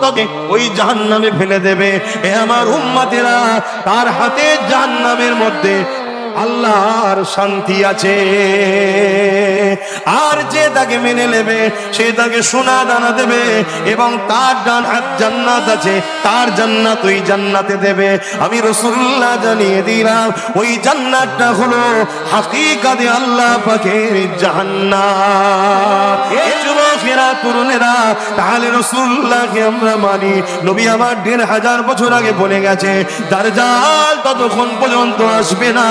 তোকে ওই জাহান্নামে ফেলে দেবে। এ আমার তার হাতে জাহান্নামের মধ্যে আল্লাহর শান্তি আছে। আর যে তাকে মেনে নেবে, সে তাকে সোনা দানা দেবে এবং তার ডান জান্নাত আছে, তার জান্নাত ওই জান্নাতে দেবে। আমি রসুল্লাহ জানিয়ে দিলাম, ওই জান্নাতটা হলো হাকিকাতে আল্লাহ পাকের জাহান্নাত যুবকেরা তরুণেরা তাহলে রসুল্লাহকে আমরা মানি। নবী আমার দেড় হাজার বছর আগে বলে গেছে, দারজাল ততক্ষণ পর্যন্ত আসবে না।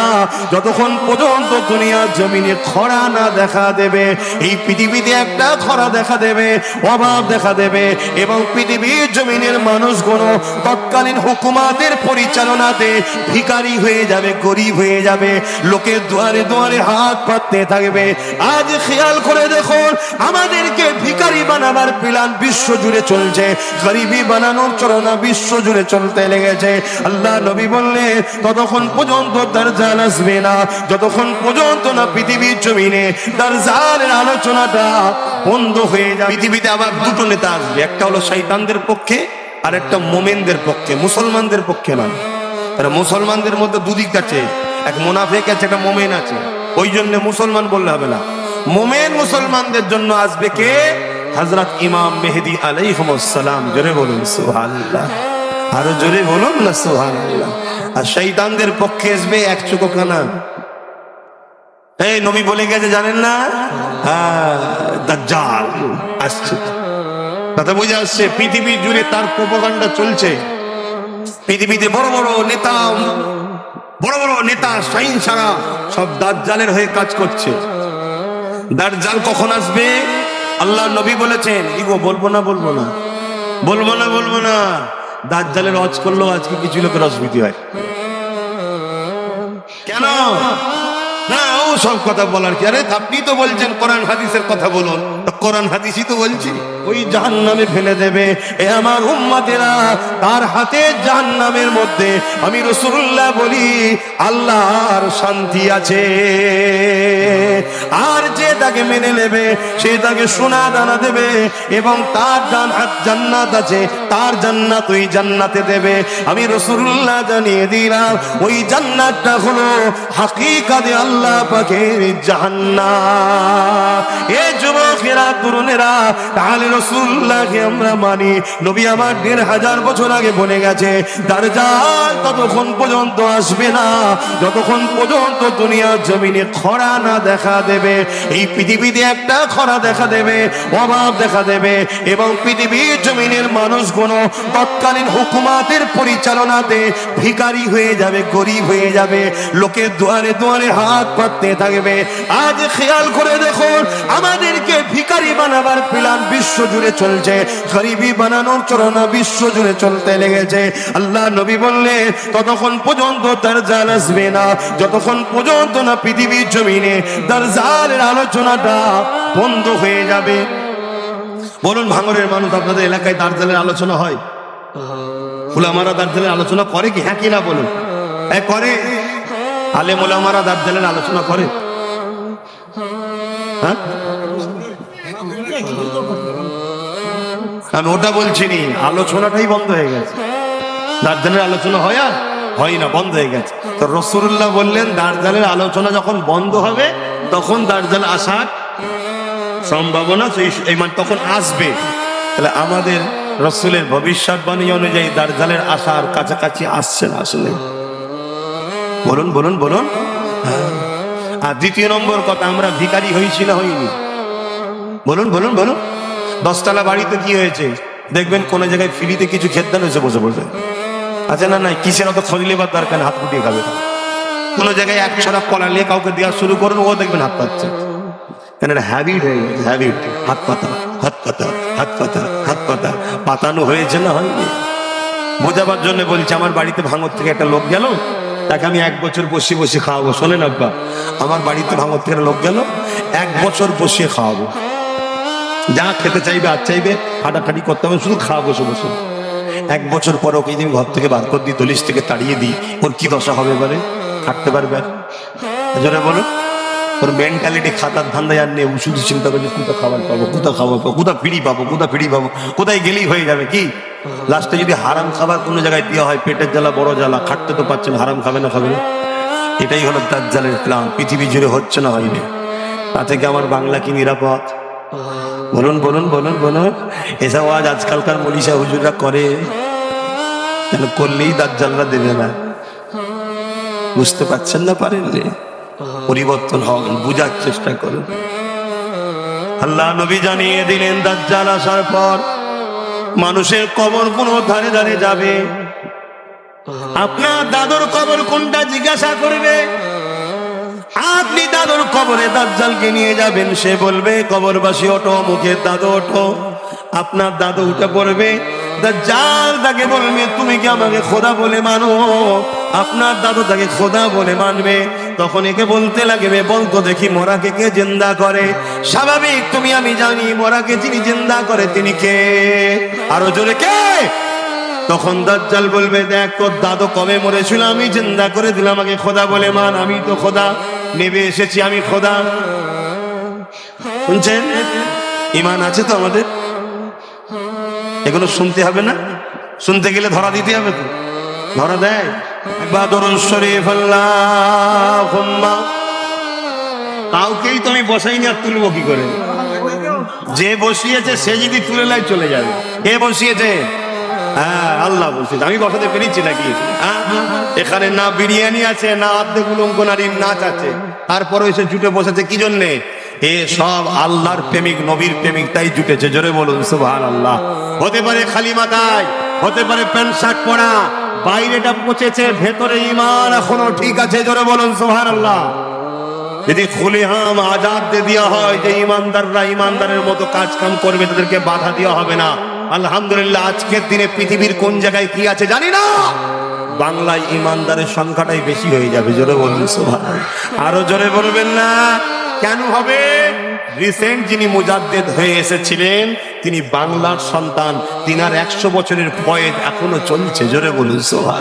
যতক্ষণ পর্যন্ত দুনিয়ার জমিনে খরা না দেখা দেবে, এই পৃথিবীতে একটা খরা দেখা দেবে, অভাব দেখা দেবে এবং পৃথিবীর জমিনের মানুষগুলো তৎকালীন হুকুমাতের পরিচালনাতে ভিকারি হয়ে যাবে, গরিব হয়ে যাবে, লোকের দুয়ারে দুয়ারে হাত পাততে থাকবে। আজ খেয়াল করে দেখুন, আমাদেরকে ভিখারি বানাবার প্ল্যান বিশ্ব জুড়ে চলছে। গরিবি বানানোর চলনা বিশ্ব জুড়ে চলতে লেগেছে। আল্লাহ নবী বললেন ততক্ষণ পর্যন্ত দার্জাল আসবে না। যতক্ষণ পর্যন্ত না পৃথিবীর জমিনে দার্জালের আলোচনাটা বন্ধ হয়ে যাবে। পৃথিবীতে আবার দুটো নেতা আসবে। একটা হলো শৈতানদের পক্ষে, আর একটা মোমেনদের পক্ষে, মুসলমানদের পক্ষে না তারা মুসলমানদের মধ্যে দুদিক আছে। এক মোনাফেক আছে, একটা মোমেন আছে। ওই জন্য মুসলমান বললে হবে না। মোমেন মুসলমানদের জন্য আসবে কে? হজরত ইমাম মেহেদি আলাইহিমসালাম জোরে বলুন, সুবহানাল্লাহ। আরও জোরে বলুন না, সুবহানাল্লাহ। আর শৈতানদের পক্ষে আসবে এক চুকো কানা। এই নবী বলে গেছে, জানেন না? হ্যাঁ দাজ্জাল আসছে। কথা বুঝে আসছে, পৃথিবী জুড়ে তার প্রোপাগান্ডা চলছে। পৃথিবীতে বড় বড় নেতা, বড় বড় নেতা সাইন সারা সব দাজ্জালের হয়ে কাজ করছে। দাজ্জাল কখন আসবে? আল্লাহ নবী বলেছেন। ইগো বলব না বলব না? বলব না বলব না? দাজ্জালের রজ করল আজকে কিছু লোকের অসুবিধি হয়। কেন? না, ও সব কথা বলার কি? আরে, আপনি তো বলছেন, কোরআন, হাদিসের কথা বলুন। কোরআন, হাদিসই তো বলছি। ওই জাহান্নামে ফেলে দেবে। এ আমার উম্মাতেরা, তার হাতে জাহান্নামের মধ্যে আমি রসুল্লাহ বলি, আল্লাহর শান্তি আছে। আর যে তাকে মেনে নেবে, সে তাকে সোনা দানা দেবে এবং তার জান্নাত আছে, তার জান্নাত ওই জান্নাতে দেবে। আমি রসুল্লাহ জানিয়ে দিলাম, ওই জান্নাতটা হলো হাকিকাতে আল্লাহ পাকের জাহান্নাত এ যুবকেরা, তরুণেরা, তাহলে রসুল্লাহকে আমরা মানি। নবী আমার দেড় হাজার বছর আগে বলে গেছে। দারজাল ততক্ষণ পর্যন্ত আসবে না। যতক্ষণ পর্যন্ত দুনিয়ার জমিনে খরা না দেখা দেবে, এই পৃথিবীতে একটা খরা দেখা দেবে, অভাব দেখা দেবে এবং পৃথিবীর জমিনের মানুষগুলো তৎকালীন হুকুমাতের পরিচালনাতে ভিখারি হয়ে যাবে, গরিব হয়ে যাবে, লোকের দুয়ারে দুয়ারে হাত পাততে থাকবে। আজ খেয়াল করে দেখুন, আমাদেরকে ভিখারি বানাবার প্ল্যান বিশ্ব জুড়ে চলছে। গরিবি বানানোর চলনা বিশ্ব জুড়ে চলতে লেগেছে। আল্লাহ নবী বললেন ততক্ষণ পর্যন্ত তার জাল আসবে না। যতক্ষণ পর্যন্ত না পৃথিবীর জমিনে তার জালের আলোচনাটা বন্ধ হয়ে যাবে। বলুন, ভাঙরের মানুষ আপনাদের এলাকায় দার্জালের আলোচনা হয়? ফুলামারা দার্জালের আলোচনা করে কি? হ্যাঁ কি না বলুন? হ্যাঁ করে। আলে মোলামারা দার্জালের আলোচনা করে। হ্যাঁ? আমি ওটা বলছি নি। আলোচনাটাই বন্ধ হয়ে গেছে। দার্জালের আলোচনা হয় আর হয় না, বন্ধ হয়ে গেছে। তো রসুল্লাহ বললেন, দার্জালের আলোচনা যখন বন্ধ হবে, তখন দার্জাল আসার সম্ভাবনা এই মানে তখন আসবে। তাহলে আমাদের রসুলের ভবিষ্যৎবাণী অনুযায়ী দার্জালের আসার কাছাকাছি আসছে না আসলে? বলুন বলুন বলুন। হ্যাঁ। আর দ্বিতীয় নম্বর কথা, আমরা ভিখারি হয়েছি না হইনি? বলুন বলুন বলুন। দশতলা বাড়িতে কি হয়েছে? দেখবেন কোন জায়গায় ফ্রিতে কিছু খেতে হয়েছে, বসে বসে। আচ্ছা না না, কিসের অত খোঁজ লেবার দরকার, হাত ফুটিয়ে খাবে। কোনো জায়গায় এক ছড়া কলা নিয়ে কাউকে দেওয়া শুরু করুন, ও দেখবেন হাত পাচ্ছে কেন এটা হ্যাবিট হয়ে গেছে হ্যাবিট হাত পাতা হাত পাতা হাত পাতা হাত পাতা। পাতানো হয়েছে না হয়নি? বোঝাবার জন্য বলছি, আমার বাড়িতে ভাঙর থেকে একটা লোক গেল, তাকে আমি এক বছর বসে বসে খাওয়াবো। শোনেন আব্বা, আমার বাড়িতে ভাঙর থেকে একটা লোক গেল, এক বছর বসিয়ে খাওয়াবো। যা খেতে চাইবে আর চাইবে হাঁটাখাটি করতে হবে, শুধু খাওয়া বসে বসে। এক বছর পর ওকে যদি ঘর থেকে বার করে দিই, দলিশ থেকে তাড়িয়ে দিই, ওর কি দশা হবে বলে হাঁটতে পারবে আর? বলো, ওর মেন্টালিটি খাতার ধান্দায় আর নেই, শুধু চিন্তা করছে কোথা খাবার পাবো কোথা খাবার পাবো কোথা ফিরি পাবো কোথা ফিরি পাবো, কোথায় গেলেই হয়ে যাবে কি? লাস্টে যদি হারাম খাবার কোনো জায়গায় দেওয়া হয়, পেটের জ্বালা, বড় জ্বালা, খাটতে তো পাচ্ছেন হারাম খাবে না খাবে না। এটাই হলো দাজ্জালের প্ল্যান পৃথিবী জুড়ে হচ্ছে না হয়নি। তা থেকে আমার বাংলা কি নিরাপদ? বলুন বলুন বলুন বলুন। এসব আজ আজকালকার মনীষা হুজুররা করে। কেন করলেই দাজ্জালরা দেবে না। বুঝতে পারছেন না পারেননি পরিবর্তন হন, বুঝার চেষ্টা করুন। আল্লাহ নবী জানিয়ে দিলেন, দাজ্জাল আসার পর মানুষের কবর কোন ধারে ধারে যাবে। আপনার দাদুর কবর কোনটা জিজ্ঞাসা করবে? আপনি দাদুর কবরে দাজ্জালকে নিয়ে যাবেন, সে বলবে, কবরবাসী ওঠো মুখের দাদু ওঠো। আপনার দাদু উঠে পড়বে, দাজ্জাল তাকে বলবে, তুমি কি আমাকে খোদা বলে মানো? আপনার দাদু তাকে খোদা বলে মানবে। তখন একে বলতে লাগবে বলতো দেখি মরাকে কে জিন্দা করে? স্বাভাবিক, তুমি আমি জানি, মরাকে যিনি জিন্দা করে তিনি কে? আরও জোরে কে? তখন দাজ্জাল বলবে, দেখ, তোর দাদু কবে মরেছিল? আমি জিন্দা করে দিলাম, আমাকে খোদা বলে মান, আমি তো খোদা। নেবে এসেছি আমি খোদা। শুনছেন? ইমান আছে তো আমাদের? এগুলো শুনতে হবে না? শুনতে গেলে ধরা দিতে হবে তো। ধরা দেয়? বাদরুল শরীফ আল্লাহুম্মা। কাউকেই তো আমি বসাইনি আর তুলবো কি করে? যে বসিয়েছে, সে যদি তুলে নেয়, চলে যাবে। কে বসিয়েছে? হ্যাঁ আল্লাহ বসিয়েছে আমি বসাতে পেরেছি নাকি? হ্যাঁ? এখানে না বিরিয়ানি আছে, না অর্ধেক উলঙ্গ নারীর নাচ আছে। তারপরে এসে জুটে বসেছে, কি জন্যে? এ সব আল্লাহর প্রেমিক, নবীর প্রেমিক, তাই জুটেছে। জোরে বলুন সুবহান আল্লাহ হতে পারে খালি মাথায়, হতে পারে প্যান্ট, শার্ট পরা, বাইরেটা পচেছে, ভেতরে ইমান এখনও ঠিক আছে, জোরে বলুন সুবহান আল্লাহ যদি খুলে হাম আজাদ দিয়ে দেওয়া হয়, যে ইমানদাররা ইমানদারের মতো কাজ কাম করবে, তাদেরকে বাধা দেওয়া হবে না। আলহামদুলিল্লাহ, আজকের দিনে পৃথিবীর কোন জায়গায় কি আছে জানি না। বাংলায় ইমানদারের সংখ্যাটাই বেশি হয়ে যাবে, জোরে বলুন সোভা আরও জোরে বলবেন না। কেন হবে? রিসেন্ট যিনি মুজাদ্দেদ হয়ে এসেছিলেন, তিনি বাংলার সন্তান। তিনার একশো বছরের ফয়েদ এখনও চলছে, জোরে বলুন সোভা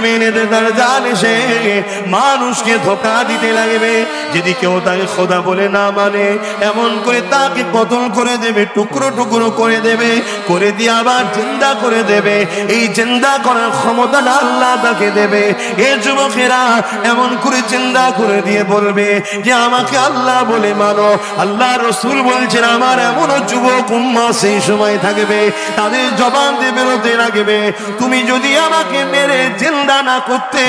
পৃথিবীর জমিনে তার জান এসে মানুষকে ধোকা দিতে লাগবে। যদি কেউ তাকে খোদা বলে না মানে এমন করে তাকে কতল করে দেবে, টুকরো টুকরো করে দেবে, করে দিয়ে আবার চিন্তা করে দেবে। এই চিন্তা করার আল্লাহ তাকে দেবে। এ যুবকেরা এমন করে চিন্তা করে দিয়ে বলবে যে, আমাকে আল্লাহ বলে মানো। আল্লাহ রসুল বলছেন, আমার এমন যুবক উম্মা সেই সময় থাকবে, তাদের জবান দিয়ে বেরোতে লাগবে। তুমি যদি আমাকে মেরে জিন্দা না করতে।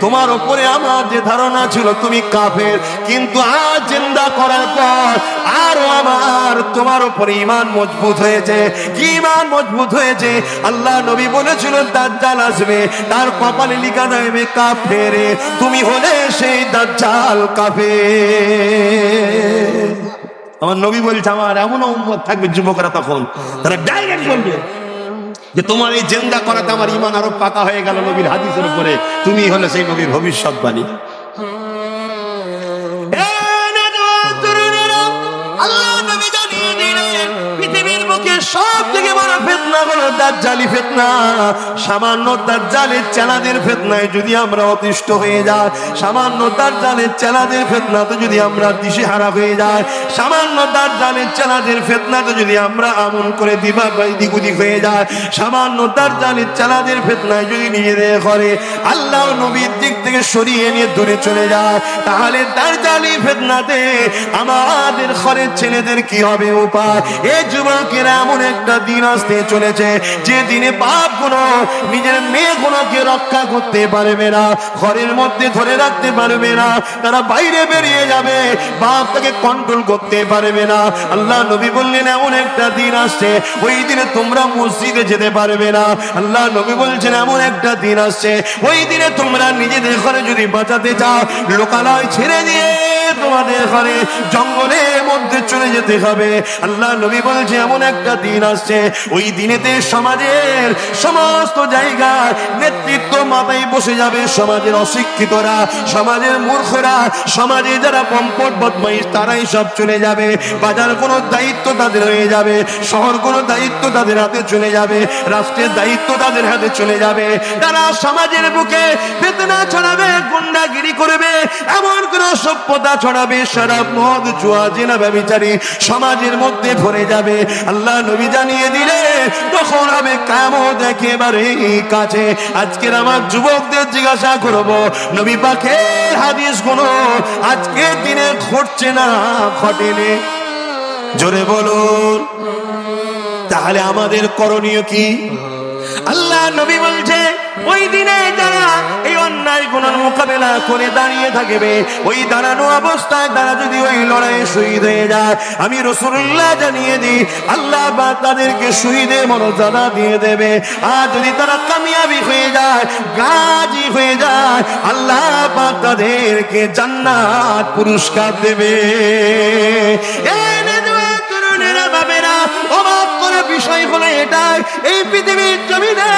তোমার উপরে আমার যে ধারণা ছিল, তুমি কাফের। কিন্তু আজ জিন্দা করার পর আরও আমার তোমার উপরে ইমান মজবুত হয়েছে। কি ইমান মজবুত হয়েছে? আল্লাহ নবী বলেছিল দাজ্জাল আসবে। তার কপালে লিখা যাবে কাফেরে। তুমি হলে সেই দাজ্জাল কাফের। আমার নবী বলছে, আমার এমন থাকবে যুবকরা তখন, তারা ডাইরেক্ট বলবে। যে তোমার এই জেন্দা করাতে আমার ইমান আরও পাকা হয়ে গেল নবীর হাদিসের উপরে। তুমি হলে সেই নবীর ভবিষ্যৎবাণী। দাজ্জালি ফেতনা, সামান্য দাজ্জালের চেলাদের ফেতনায় যদি আমরা অতিষ্ঠ হয়ে যাই, সামান্য দাজ্জালের চেলাদের ফেতনাতে যদি আমরা দিশেহারা হয়ে যাই, সামান্য দাজ্জালের চেলাদের ফেতনাতে যদি আমরা আমন করে দিবা দিক উদিক হয়ে যায় সামান্য দাজ্জালের চেলাদের ফেতনায় যদি নিজেদের ঘরে আল্লাহ নবীর দিক থেকে সরিয়ে নিয়ে দূরে চলে যায় তাহলে দাজ্জালি ফেতনাতে আমাদের ঘরের ছেলেদের কি হবে উপায়? এ যুবকেরা এমন একটা দিন আসতে চলেছে, যে দিনে বাপ কোনো নিজের মেয়ে কোনোকে রক্ষা করতে পারবে না। ঘরের মধ্যে ধরে রাখতে পারবে না। তারা বাইরে বেরিয়ে যাবে। বাপ তাকে কন্ট্রোল করতে পারবে না। আল্লাহ নবী বললেন, এমন একটা দিন আসছে, ওই দিনে তোমরা মসজিদে যেতে পারবে না। আল্লাহ নবী বলছেন, এমন একটা দিন আসছে, ওই দিনে তোমরা নিজেদের ঘরে যদি বাঁচাতে চাও লোকালয় ছেড়ে দিয়ে তোমাদের মধ্যে চলে যেতে হবে। আল্লাহ নবী বলছে, এমন একটা দিন আসছে। ওই দিনেতে সমাজের সমস্ত জায়গায় নেতৃত্ব মাথায় বসে যাবে। সমাজের অশিক্ষিতরা, সমাজের মূর্খরা, সমাজে যারা পম্পট, বদমাইশ, তারাই সব চলে যাবে। বাজার কোনো দায়িত্ব তাদের হয়ে যাবে। শহর কোনো দায়িত্ব তাদের হাতে চলে যাবে। রাষ্ট্রের দায়িত্ব তাদের হাতে চলে যাবে। তারা সমাজের বুকে বেতনা ছড়াবে, গুন্ডাগিরি করবে। এমন কোন সভ্যতা ছড়াবে সারা মদ, জুয়া, জেনা ব্যবচারী সমাজের মধ্যে ভরে যাবে। আল্লাহ নবী জানিয়ে দিলে, তখন হবে কামত একেবারে কাছে। আজকের আমার যুবকদের জিজ্ঞাসা করব, নবী পাখের হাদিস কোন আজকের দিনে ঘটছে না ঘটেনি? জোরে বলুন। তাহলে আমাদের করণীয় কি? আল্লাহ নবী বলছে, ওই দিনে অন্যায় মোকাবেলা করে দাঁড়িয়ে থাকবে। ওই দাঁড়ানো অবস্থায় তারা যদি ওই লড়াইয়ে শহীদ হয়ে যায়, আমি রসুল্লাহ জানিয়ে দিই, আল্লাহ বা তাদেরকে শহীদের মর্যাদা দিয়ে দেবে। আর যদি তারা কামিয়াবি হয়ে যায়, গাজী হয়ে যায়, আল্লাহ বা তাদেরকে জান্নাত পুরস্কার দেবে। এই বিষয় হলো এটাই এই পৃথিবীর জমিনে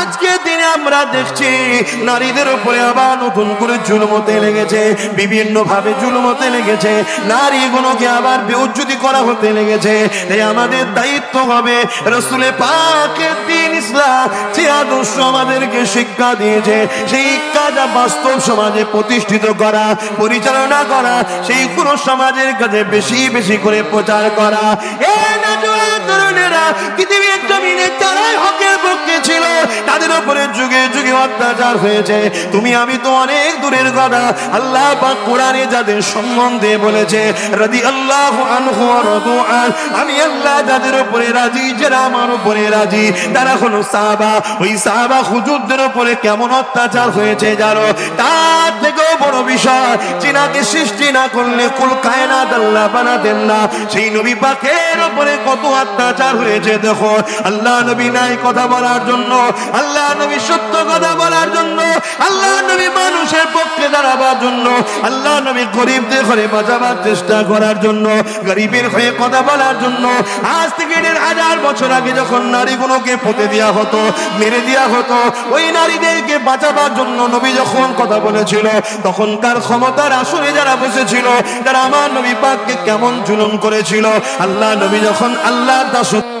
আজকে দিনে আমরা দেখছি, নারীদের উপরে আবার নতুন করে জুলমতে লেগেছে বিভিন্ন ভাবে জুলমতে লেগেছে, নারীগুলোকে আবার বেউজ্জুতি করা হতে লেগেছে। তাই আমাদের দায়িত্ব হবে রসুলে পাকের দিন ইসলাম, যে আদর্শ আমাদেরকে শিক্ষা দিয়েছে, সেই কাজা বাস্তব সমাজে প্রতিষ্ঠিত করা, পরিচালনা করা, সেই কোনো সমাজের কাছে বেশি বেশি করে প্রচার করা। এ নাজুয়া তরুণেরা পৃথিবীর জমিনে তারাই হকের পক্ষে ছিল, তাদের উপরে যুগে যুগে অত্যাচার হয়েছে। তুমি, আমি তো অনেক দূরের কথা। আল্লাহ পাক কোরআনে যাদের সম্বন্ধে বলেছে রাদি আল্লাহ আমি আল্লাহ যাদের উপরে রাজি, যারা আমার উপরে রাজি, তারা হলো সাহাবা। ওই সাহাবা হুজুরদের উপরে কেমন অত্যাচার হয়েছে জানো? তার থেকেও বড় বিষয় চিনাকে সৃষ্টি না করলে কুল কায়নাত আল্লাহ বানাতেন না। সেই নবী পাকের উপরে কত অত্যাচার হয়েছে, দেখো। আল্লাহ নবী নাই কথা বলার জন্য, আল্লাহ নবী সত্য কথা বলার জন্য, আল্লাহ নবী মানুষের পক্ষে দাঁড়াবার জন্য, আল্লাহ নবী গরিবদের ঘরে বাঁচাবার চেষ্টা করার জন্য, গরিবের হয়ে কথা বলার জন্য। আজ থেকে দেড় হাজার বছর আগে যখন নারীগুলোকে পুঁতে দেওয়া হতো, মেরে দেওয়া হতো, ওই নারীদেরকে বাঁচাবার জন্য নবী যখন কথা বলেছিল, তখনকার ক্ষমতার আসনে যারা বসেছিল তারা আমার নবী পাককে কেমন জুলুম করেছিল, আল্লাহ নবী যখন আল্লাহ দাসত্ব